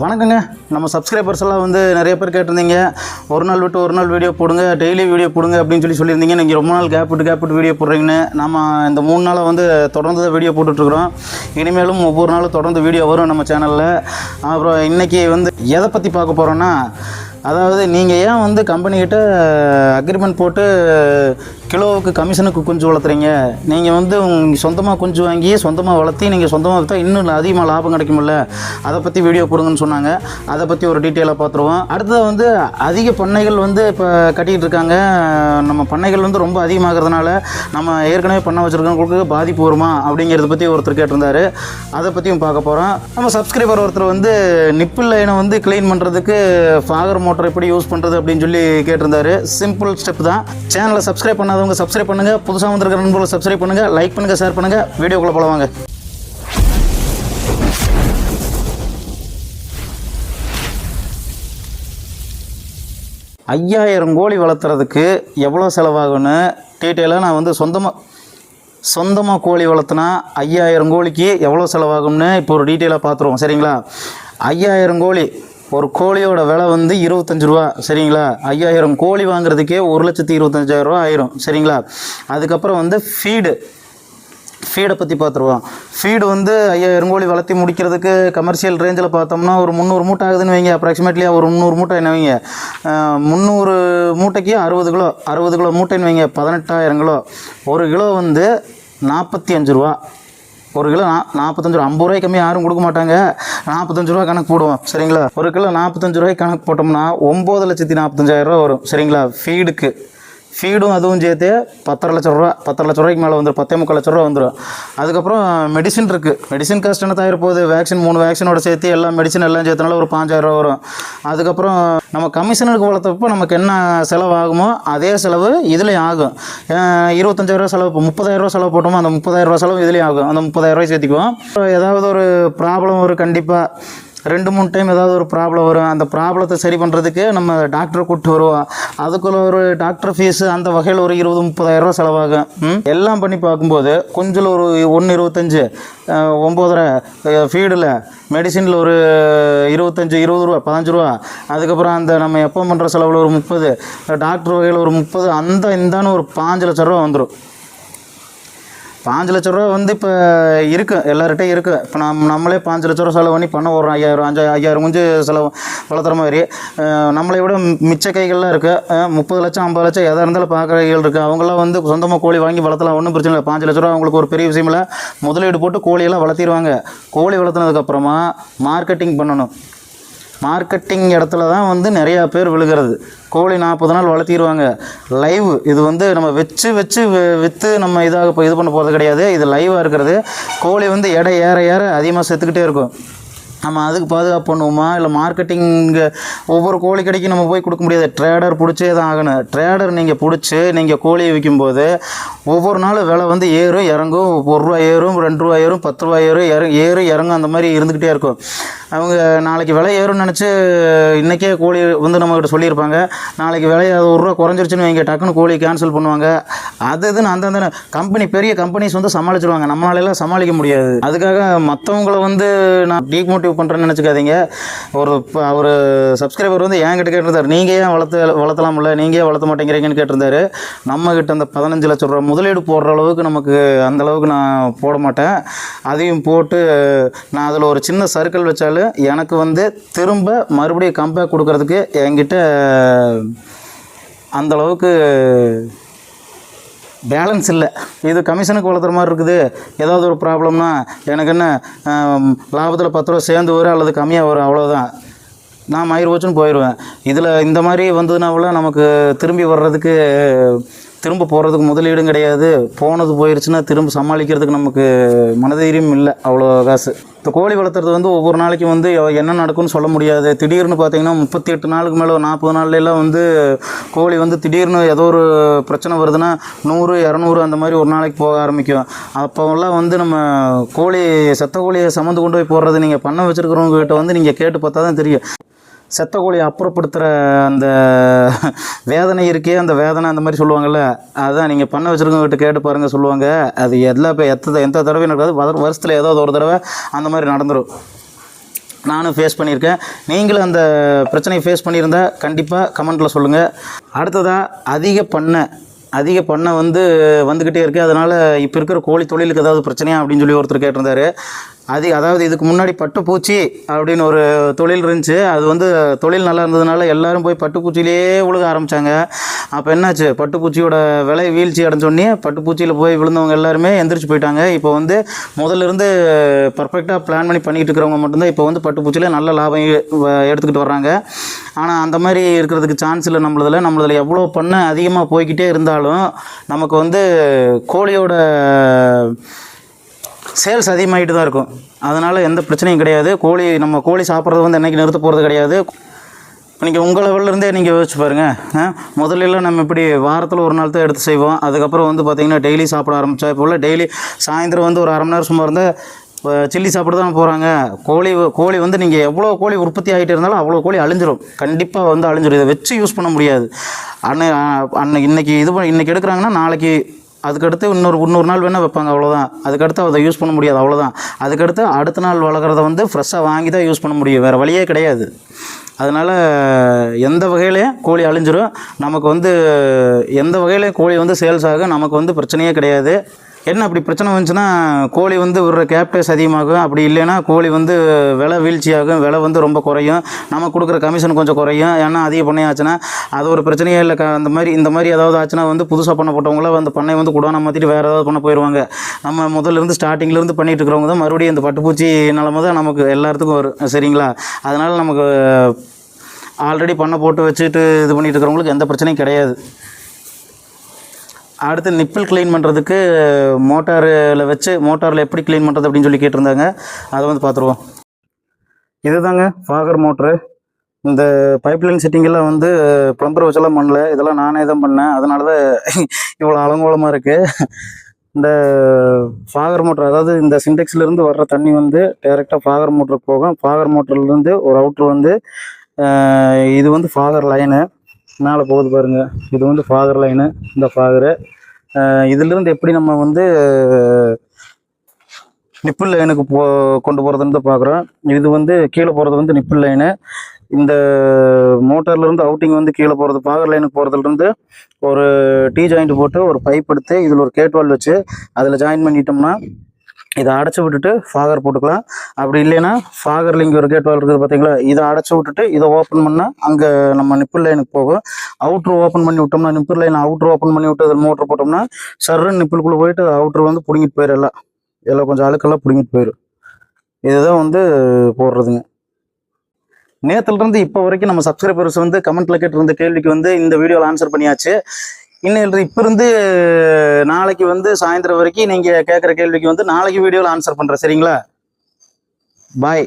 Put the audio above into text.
வணக்கங்க. நம்ம சப்ஸ்கிரைபர்ஸ் எல்லாம் வந்து நிறைய பேர் கேட்டிருந்தீங்க. ஒரு நாள் விட்டு ஒரு நாள் வீடியோ போடுங்க டெய்லி வீடியோ போடுங்க அப்படின்னு சொல்லி சொல்லியிருந்தீங்க. நீங்கள் ரொம்ப நாள் கேப் விட்டு கேப் விட்டு வீடியோ போடுறீங்கன்னு. நம்ம இந்த மூணு நாளாக வந்து தொடர்ந்து தான் வீடியோ போட்டுட்ருக்குறோம் இனிமேலும் ஒவ்வொரு நாளும் தொடர்ந்து வீடியோ வரும் நம்ம சேனலில் அப்புறம் இன்றைக்கி வந்து எதை பற்றி பார்க்க போகிறோன்னா அதாவது நீங்கள் ஏன் வந்து கம்பெனிக்கிட்ட அக்ரிமெண்ட் போட்டு கிலோவுக்கு கமிஷனுக்கு குஞ்சு வளர்த்துறீங்க. நீங்கள் வந்து உங்கள் சொந்தமாக குஞ்சு வாங்கி சொந்தமாக வளர்த்தி நீங்கள் சொந்தமாக விற்றா இன்னும் அதிகமாக லாபம் கிடைக்கும்ல. அதை பற்றி வீடியோ கொடுங்கன்னு சொன்னாங்க. அதை பற்றி ஒரு டீட்டெயிலாக பார்த்துருவோம். அடுத்தது வந்து அதிக பண்ணைகள் வந்து இப்போ கட்டிக்கிட்டு இருக்காங்க. நம்ம பண்ணைகள் வந்து ரொம்ப அதிகமாகிறதுனால நம்ம ஏற்கனவே பண்ண வச்சுருக்கவங்களுக்கு பாதிப்பு வருமா அப்படிங்கிறத பற்றி ஒருத்தர் கேட்டிருந்தாரு. அதை பற்றியும் பார்க்க போகிறோம் நம்ம சப்ஸ்கிரைபர் ஒருத்தர் வந்து நிப்பிள் லைனை வந்து க்ளீன் பண்ணுறதுக்கு ஃபாகர் மோட்டர் எப்படி யூஸ் பண்ணுறது அப்படின்னு சொல்லி கேட்டிருந்தாரு. சிம்பிள் ஸ்டெப் தான். சேனலை சப்ஸ்கிரைப் பண்ணாதவங்க சப்ஸ்கிரைப் பண்ணுங்கள் புதுசாக வந்திருக்கிற நண்பர்களை சப்ஸ்கிரைப் பண்ணுங்கள் லைக் பண்ணுங்கள் ஷேர் பண்ணுங்கள் வீடியோக்குள்ளே போலவாங்க ஐயாயிரம் கோழி வளர்த்துறதுக்கு எவ்வளோ செலவாகும்னு டீட்டெயிலாக நான் வந்து சொந்தமாக சொந்தமாக கோழி வளர்த்துனா ஐயாயிரம் கோழிக்கு எவ்வளோ செலவாகும்னு இப்போ ஒரு டீட்டெயிலாக பார்த்துருவோம். சரிங்களா? ஐயாயிரம் கோழி ஒரு கோழியோட விலை வந்து இருபத்தஞ்சு ரூபா சரிங்களா? ஐயாயிரம் கோழி வாங்குறதுக்கே ஒரு லட்சத்தி இருபத்தஞ்சாயிரம் ரூபா ஆயிரும் சரிங்களா? அதுக்கப்புறம் வந்து ஃபீடு ஃபீடை பற்றி பார்த்துருவோம் ஃபீடு வந்து ஐயாயிரம் கோழி வளர்த்தி முடிக்கிறதுக்கு கமர்ஷியல் ரேஞ்சில் பார்த்தோம்னா ஒரு முந்நூறு மூட்டை ஆகுதுன்னு வைங்க. அப்ராக்சிமேட்லி ஒரு முந்நூறு மூட்டை என்ன வைங்க? முந்நூறு மூட்டைக்கு அறுபது கிலோ அறுபது கிலோ மூட்டைன்னு வைங்க பதினெட்டாயிரம் கிலோ. ஒரு கிலோ வந்து நாற்பத்தி அஞ்சு ரூபா. ஒரு கிலோ நா நாற்பத்தஞ்சு ரூபா ஐம்பது ரூபாய்க்கு கம்மி யாரும் கொடுக்க மாட்டாங்க. நாற்பத்தஞ்சு ரூபா கணக்கு போடுவோம் சரிங்களா? ஒரு கிலோ நாற்பத்தஞ்சு ரூபாய்க்கு கணக்கு போட்டோம்னா ஒம்பது லட்சத்தி நாற்பத்தஞ்சாயிரம் ரூபா வரும் சரிங்களா? ஃபீடுக்கு ஃபீடும் அதுவும் சேர்த்து பத்தரை லட்ச ரூபா பத்தரை லட்ச ரூபாய்க்கு மேலே வந்துடும் பத்தே முக்கால் லட்ச ரூபா வந்துடும் அதுக்கப்புறம் மெடிசின் இருக்குது மெடிசின் காஸ்ட் என்ன தாயிர போகுது? வேக்சின் மூணு வேக்சினோட சேர்த்து எல்லாம் மெடிசின் எல்லாம் சேர்த்தனால ஒரு பாஞ்சாயிரரூபா வரும். அதுக்கப்புறம் நம்ம கமிஷனருக்கு வளர்த்தப்போ நமக்கு என்ன செலவாகுமோ அதே செலவு இதுலேயும் ஆகும். அஹ் செலவு இப்போ ரூபா செலவு போட்டோமோ அந்த முப்பதாயிரரூபா செலவு இதுலேயும் ஆகும். அந்த முப்பதாயிரம் ரூபாய் சேர்த்திக்குவோம். அப்புறம் ஏதாவது ஒரு ப்ராப்ளம் வரும் கண்டிப்பாக ரெண்டு மூணு டைம் ஏதாவது ஒரு ப்ராப்ளம் வரும். அந்த ப்ராப்ளத்தை சரி பண்ணுறதுக்கு நம்ம டாக்டரை கூப்பிட்டு வருவோம். அதுக்குள்ள ஒரு டாக்டர் ஃபீஸு அந்த வகையில் ஒரு இருபது முப்பதாயிரரூவா செலவாகும். எல்லாம் பண்ணி பார்க்கும்போது கொஞ்சம் ஒரு ஒன்று இருபத்தஞ்சு ஒம்பதரை ஒம்போதரை ஃபீடில் மெடிசினில் ஒரு இருபத்தஞ்சி இருபது ரூபா பதினஞ்சு ரூபா அதுக்கப்புறம் அந்த நம்ம எப்போ பண்ணுற செலவில் ஒரு முப்பது டாக்டர் வகையில் ஒரு முப்பது அந்த இந்தான்னு ஒரு பாஞ்சு லட்ச ரூபா வந்துடும் பாஞ்சு லட்ச ரூபா வந்து இப்போ இருக்குது எல்லார்கிட்டையும் இருக்குது இப்போ நம்ம நம்மளே பாஞ்சு லட்ச ரூபா செலவு பண்ணி பண்ண வர்றோம் ஐயாயிரம் அஞ்சு ஐயாயிரம் குஞ்சு செலவு வளர்த்துற மாதிரி. நம்மளை விட மிச்ச கைகள்லாம் இருக்குது முப்பது லட்சம் ஐம்பது லட்சம் எதாக இருந்தாலும் பார்க்குற கைகள் இருக்குது அவங்களாம் வந்து சொந்தமாக கோழி வாங்கி வளர்த்தலாம். ஒன்றும் பிரச்சனை இல்லை. பாஞ்சு லட்ச ரூபா அவங்களுக்கு ஒரு பெரிய விஷயம் இல்லை. முதலீடு போட்டு கோழியெல்லாம் வளர்த்திடுவாங்க கோழி வளர்த்துனதுக்கப்புறமா மார்க்கெட்டிங் பண்ணணும். மார்க்கெட்டிங் இடத்துல தான் வந்து நிறையா பேர் விழுகிறது. கோழி நாற்பது நாள் வளர்த்திடுவாங்க லைவ் இது வந்து நம்ம வச்சு வச்சு விற்று நம்ம இதாக இப்போ இது பண்ண போகிறது கிடையாது. இது லைவாக இருக்கிறது. கோழி வந்து எடை ஏற ஏற அதிகமாக செத்துக்கிட்டே இருக்கும். நம்ம அதுக்கு பாதுகாப்பு பண்ணுவோமா? இல்லை மார்க்கெட்டிங் ஒவ்வொரு கோழி கடைக்கும் நம்ம போய் கொடுக்க முடியாது. ட்ரேடர் பிடிச்சே தான் ஆகணும். ட்ரேடர் நீங்கள் பிடிச்சி நீங்கள் கோழியை விற்கும்போது ஒவ்வொரு நாளும் விலை வந்து ஏறும் இறங்கும். ஒரு ரூபா ஏறும் ரெண்டு ரூபா ஏறும் பத்து ரூபா ஏறும் இற ஏறும் இறங்கும். அந்த மாதிரி இருந்துக்கிட்டே இருக்கும். அவங்க நாளைக்கு விலை ஏறும்னு நினச்சி இன்றைக்கே கோழி வந்து நம்மக்கிட்ட சொல்லியிருப்பாங்க. நாளைக்கு விலை அது ஒரு ரூபா குறைஞ்சிருச்சுன்னு வைங்க டக்குன்னு கோழி கேன்சல் பண்ணுவாங்க. அது இதுன்னு அந்தந்த கம்பெனி பெரிய கம்பெனிஸ் வந்து சமாளிச்சிருவாங்க. நம்மளாலெல்லாம் சமாளிக்க முடியாது. அதுக்காக மற்றவங்கள வந்து நான் டீமோட்டிவ் பண்ணுறேன்னு நினச்சிக்காதீங்க. ஒரு இப்போ ஒரு சப்ஸ்கிரைபர் வந்து என்கிட்ட கேட்டிருந்தார். நீங்கள் ஏன் வளர்த்து வளர்த்தலாம்ல நீங்கள் ஏன் வளர்த்த மாட்டேங்கிறீங்கன்னு கேட்டிருந்தாரு. நம்மக்கிட்ட அந்த பதினஞ்சு லட்ச ரூபா முதலீடு போடுற அளவுக்கு நமக்கு அந்த அளவுக்கு நான் போட மாட்டேன். அதையும் போட்டு நான் அதில் ஒரு சின்ன சர்க்கிள் வச்சாலும் எனக்கு வந்து திரும்ப மறுபடியும் கம்பேக் கொடுக்கறதுக்கு என்கிட்ட அந்த அளவுக்கு பேலன்ஸ் இல்லை. இது கமிஷனுக்கு வளர்த்துற மாதிரி இருக்குது. ஏதாவது ஒரு ப்ராப்ளம்னா எனக்கு என்ன லாபத்தில் பத்து ரூபா சேர்ந்து வரும் அல்லது கம்மியாக வரும் அவ்வளோதான் நான் மயிர் வச்சுன்னு போயிடுவேன் இதில் இந்த மாதிரி வந்ததுனால நமக்கு திரும்பி வர்றதுக்கு திரும்ப போகிறதுக்கு முதலீடும் கிடையாது. போனது போயிடுச்சுன்னா திரும்ப சமாளிக்கிறதுக்கு நமக்கு மனதைரியம் இல்லை அவ்வளோ காசு. இப்போ கோழி வளர்த்துறது வந்து ஒவ்வொரு நாளைக்கும் வந்து என்ன நடக்கும்னு சொல்ல முடியாது. திடீர்னு பார்த்தீங்கன்னா முப்பத்தி எட்டு நாளுக்கு மேலே நாற்பது நாள்லாம் வந்து கோழி வந்து திடீர்னு ஏதோ ஒரு பிரச்சனை வருதுன்னா நூறு இரநூறு அந்த மாதிரி ஒரு நாளைக்கு போக ஆரம்பிக்கும். அப்போல்லாம் வந்து நம்ம கோழி செத்த கோழியை சமந்து கொண்டு போய் போடுறது நீங்கள் பண்ண வச்சுருக்கிறவங்க கிட்ட வந்து நீங்கள் கேட்டு பார்த்தா தான் தெரியும். செத்த கோழியை அப்புறப்படுத்துகிற அந்த வேதனை இருக்கே அந்த வேதனை அந்த மாதிரி சொல்லுவாங்கள்ல அதான் நீங்கள் பண்ண வச்சுருக்கவங்ககிட்ட கேட்டு பாருங்கள் சொல்லுவாங்க. அது எல்லா இப்போ எத்த எந்த தடவையும் நடக்காது. வரு- வருஷத்தில் ஏதாவது ஒரு தடவை அந்த மாதிரி நடந்துடும் நானும் ஃபேஸ் பண்ணியிருக்கேன். நீங்களும் அந்த பிரச்சனையை ஃபேஸ் பண்ணியிருந்தால் கண்டிப்பாக கமெண்ட்டில் சொல்லுங்கள் அடுத்ததாக அதிக பண்ணை அதிக பண்ணை வந்து வந்துக்கிட்டே இருக்குது அதனால் இப்போ இருக்கிற கோழி தொழிலுக்கு ஏதாவது பிரச்சனையா அப்படின்னு சொல்லி ஒருத்தர் கேட்டிருந்தாரு. அது அதாவது இதுக்கு முன்னாடி பட்டுப்பூச்சி அப்படின்னு ஒரு தொழில் இருந்துச்சு. அது வந்து தொழில் நல்லா இருந்ததுனால எல்லாரும் போய் பட்டுப்பூச்சியிலே உழுக ஆரம்பித்தாங்க அப்போ என்னாச்சு? பட்டுப்பூச்சியோட விலை வீழ்ச்சி அடைஞ்சோடனே பட்டுப்பூச்சியில் போய் விழுந்தவங்க எல்லாருமே எந்திரிச்சு போயிட்டாங்க. இப்போ வந்து முதல்ல இருந்து பர்ஃபெக்டாக பிளான் பண்ணி பண்ணிக்கிட்டு இருக்கிறவங்க மட்டும்தான் இப்போ வந்து பட்டுப்பூச்சியில் நல்ல லாபம் எடுத்துக்கிட்டு வர்றாங்க. ஆனால் அந்த மாதிரி இருக்கிறதுக்கு சான்ஸ் இல்லை நம்மளதில். நம்மளதில் எவ்வளோ பண்ண அதிகமாக போய்க்கிட்டே இருந்தாலும் நமக்கு வந்து கோழியோட சேல்ஸ் அதிகமாகிட்டு தான் இருக்கும். அதனால் எந்த பிரச்சனையும் கிடையாது. கோழி நம்ம கோழி சாப்பிட்றது வந்து என்னைக்கு நிறுத்த போகிறது கிடையாது. நீங்கள் உங்கள் லெவல்ல இருந்தே நீங்கள் யோசிச்சு பாருங்கள் முதல்லலாம் நம்ம இப்படி வாரத்தில் ஒரு நாள் தான் எடுத்து செய்வோம். அதுக்கப்புறம் வந்து பார்த்திங்கன்னா டெய்லி சாப்பிட ஆரம்பித்தா இப்போ உள்ள டெய்லி சாயந்தரம் வந்து ஒரு அரை மணி நேரம் சும்மா இருந்தால் இப்போ சில்லி சாப்பிட தான் போகிறாங்க கோழி கோழி வந்து நீங்கள் எவ்வளோ கோழி உற்பத்தி ஆகிட்டு இருந்தாலும் அவ்வளோ கோழி அழிஞ்சிரும். கண்டிப்பாக வந்து அழிஞ்சிரும். இதை வச்சு யூஸ் பண்ண முடியாது. அன்னை அன்னைக்கு இன்றைக்கி இது பண்ண- இன்றைக்கி எடுக்கிறாங்கன்னா நாளைக்கு அதுக்கடுத்து இன்னொரு இன்னொரு நாள் வேணால் வைப்பாங்க அவ்வளோதான் அதுக்கடுத்து அதை யூஸ் பண்ண முடியாது அவ்வளோதான் அதுக்கடுத்து அடுத்த நாள் வளர்க்குறத வந்து ஃப்ரெஷ்ஷாக வாங்கி தான் யூஸ் பண்ண முடியும். வேறு வழியே கிடையாது. அதனால் எந்த வகையிலையும் கோழி அழிஞ்சிரும் நமக்கு வந்து எந்த வகையிலையும் கோழி வந்து சேல்ஸ் ஆகும் நமக்கு வந்து பிரச்சனையே கிடையாது. என்ன அப்படி பிரச்சனை வந்துச்சுன்னா கோழி வந்து விடுற கேப்டேஸ் அதிகமாகும். அப்படி இல்லைன்னா கோழி வந்து விலை வீழ்ச்சியாகும். விலை வந்து ரொம்ப குறையும். நம்ம கொடுக்குற கமிஷன் கொஞ்சம் குறையும். ஏன்னா அதிக பண்ணை ஆச்சுன்னா அது ஒரு பிரச்சனையே இல்லை. க- அந்த மாதிரி இந்த மாதிரி ஏதாவது ஆச்சுன்னா வந்து புதுசாக பண்ண போட்டவங்கள அந்த பண்ணை வந்து குடான மாற்றிட்டு வேறு ஏதாவது பண்ண போயிடுவாங்க நம்ம முதல்ல இருந்து ஸ்டார்டிங்ல பண்ணிட்டு இருக்கிறவங்க தான் மறுபடியும் இந்த பட்டுப்பூச்சி நிலமை தான் நமக்கு எல்லாத்துக்கும் வரும். சரிங்களா? அதனால் நமக்கு ஆல்ரெடி பண்ணை போட்டு வச்சுட்டு இது பண்ணிட்டு இருக்கிறவங்களுக்கு எந்த பிரச்சனையும் கிடையாது. அடுத்து நிப்பிள் க்ளீன் பண்ணுறதுக்கு மோட்டாரில் வச்சு மோட்டாரில் எப்படி க்ளீன் பண்ணுறது அப்படின்னு சொல்லி கேட்டிருந்தாங்க. அதை வந்து பார்த்துருவோம். இதுதாங்க ஃபாகர் மோட்ரு இந்த பைப்லைன் செட்டிங்கெல்லாம் வந்து ப்ளம்பர் வச்செல்லாம் பண்ணல. இதெல்லாம் நானே தான் பண்ணேன். அதனால தான் இவ்வளோ அலங்கோலமாக இருக்குது இந்த ஃபாகர் மோட்டர் அதாவது இந்த சிண்டெக்ஸ்லேருந்து வர்ற தண்ணி வந்து டைரெக்டாக ஃபாகர் மோட்டருக்கு போகும். ஃபாகர் மோட்டர்லேருந்து ஒரு அவுட்ரு வந்து இது வந்து ஃபாகர் லைனு மேலே போகுது பாருங்க. இது வந்து ஃபாகர் லைனு இந்த ஃபாகரு இதிலிருந்து எப்படி நம்ம வந்து நிப்பிள் லைனுக்கு போ கொண்டு போகிறதுன்னு தான் பார்க்குறோம். இது வந்து கீழே போகிறது வந்து நிப்பிள் லைனு இந்த மோட்டார்லேருந்து அவுட்டிங் வந்து கீழே போகிறது பாகர் லைனுக்கு போகிறதுலேருந்து ஒரு டீ ஜாயிண்ட் போட்டு ஒரு பைப் எடுத்து இதில் ஒரு கேட் வால் வச்சு அதில் ஜாயின் பண்ணிட்டோம்னா இதை அடைச்சி விட்டுட்டு ஃபாகர் போட்டுக்கலாம். அப்படி இல்லைன்னா ஃபாகரில் இங்கே ஒரு கேட் வால் இருக்குது பார்த்தீங்களா? இதை அடைச்சி விட்டுட்டு இதை ஓப்பன் பண்ணால் அங்கே நம்ம நிப்பிள் லைனுக்கு போகும். அவுட்ரு ஓப்பன் பண்ணி விட்டோம்னா நிப்பிள் லைன் அவுட்ரு ஓப்பன் பண்ணி விட்டு அதில் மோட்ரு போட்டோம்னா சர்ன்னு நிப்பிள்குள்ளே போயிட்டு அவுட்ரு வந்து பிடுங்கிட்டு போயிடும் எல்லாம். எல்லாம் கொஞ்சம் அழுக்கெல்லாம் பிடுங்கிட்டு போயிடும் இதுதான் வந்து போடுறதுங்க. நேத்துல இப்போ வரைக்கும் நம்ம சப்ஸ்கிரைபர்ஸ் வந்து கமெண்ட்டில் கேட்டிருந்த கேள்விக்கு வந்து இந்த வீடியோவில் ஆன்சர் பண்ணியாச்சு. இன்னும் இப்போ இருந்து நாளைக்கு வந்து சாயந்தரம் வரைக்கும் நீங்கள் கேட்குற கேள்விக்கு வந்து நாளைக்கு வீடியோவில் ஆன்சர் பண்ணுறேன் சரிங்களா? பாய்